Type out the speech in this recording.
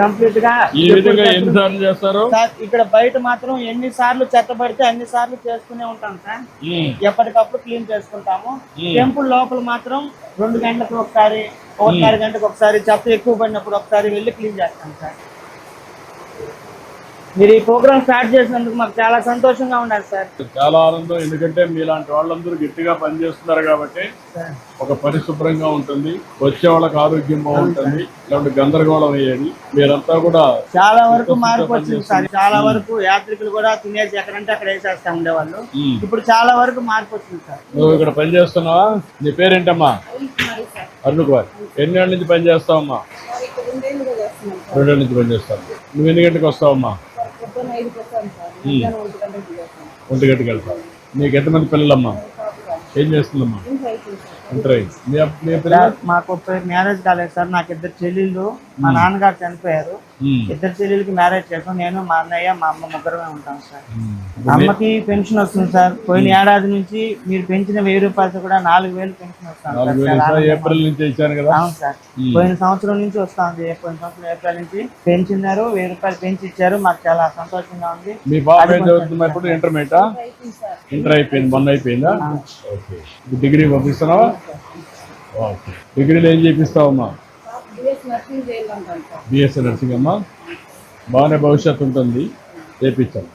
కంప్లీట్గా ఈ విధంగా ఎన్నిసార్లు చేస్తారు? సార్ ఇక్కడ బయట మాత్రం ఎన్ని సార్లు చెత్త పడితే అన్ని సార్లు చేసుకునే ఉంటాం సార్. ఎప్పటికప్పుడు క్లీన్ చేసుకుంటాము. టెంపుల్ లోపల మాత్రం రెండు గంటలకు ఒకసారి ఒకటిన్నర గంటకు ఒకసారి చెత్త ఎక్కువ పడినప్పుడు ఒకసారి వెళ్ళి క్లీన్ చేస్తాం సార్. మీరు ఈ ప్రోగ్రామ్ స్టార్ట్ చేసినందుకు మాకు చాలా సంతోషంగా ఉండాలి సార్. చాలా ఆనందం ఎందుకంటే మీలాంటి వాళ్ళందరూ గట్టిగా పనిచేస్తున్నారు కాబట్టి ఒక పరిశుభ్రంగా ఉంటుంది వచ్చే వాళ్ళకి ఆరోగ్యం బాగుంటుంది ఇలాంటి గందరగోళం అయ్యేది. మీరంతా కూడా చాలా వరకు మార్పు వచ్చింది సార్. చాలా వరకు యాత్రికులు కూడా తినేసి ఎక్కడంటే అక్కడ వేసేస్తా ఉండేవాళ్ళు. ఇప్పుడు చాలా వరకు మార్పు వచ్చింది సార్. నువ్వు ఇక్కడ పని చేస్తున్నావా? నీ పేరేంటమ్మా? అరుణ్ కుమార్. ఎన్ని ఏళ్ళ నుంచి పని చేస్తావమ్మా? రెండేళ్ళ నుంచి పని చేస్తావు. నువ్వు ఎన్ని గంటలకు వస్తావమ్మా? ఒంటి గంటకి వెళ్తావు నీకు ఎంతమంది పిల్లలమ్మా? ఏం చేస్తుందమ్మా? ఇంటర్ అయింది మాకు మ్యారేజ్ కాలేదు సార్ నాకు ఇద్దరు చెల్లెళ్ళు. మా నాన్నగారు చనిపోయారు. ఇద్దరు చెల్లెలకి మ్యారేజ్ చేసాం నేను మా అన్నయ్య మా అమ్మ ముగ్గురమే ఉంటాం సార్. అమ్మకి పెన్షన్ వస్తుంది సార్. పోయిన ఏడాది నుంచి మీరు పెంచిన వెయ్యి రూపాయలతో కూడా నాలుగు వేలు పెన్షన్ వస్తాను సార్. అవును పోయిన సంవత్సరం నుంచి వస్తుంది పోయిన సంవత్సరం ఏప్రిల్ నుంచి పెంచినారు వెయ్యి రూపాయలు పెంచి ఇచ్చారు మాకు చాలా సంతోషంగా ఉంది. మీ ఇప్పుడు? ఇంటర్మీడియటా ఇంటర్ అయిపోయింది మొన్న అయిపోయిందా? డిగ్రీ పంపిస్తున్నావా? డిగ్రీలో ఏం చేపిస్తావమ్మా? బిఎస్సీ నర్సింగ్ అమ్మ బాగానే భవిష్యత్తు ఉంటుంది. చేపించాలి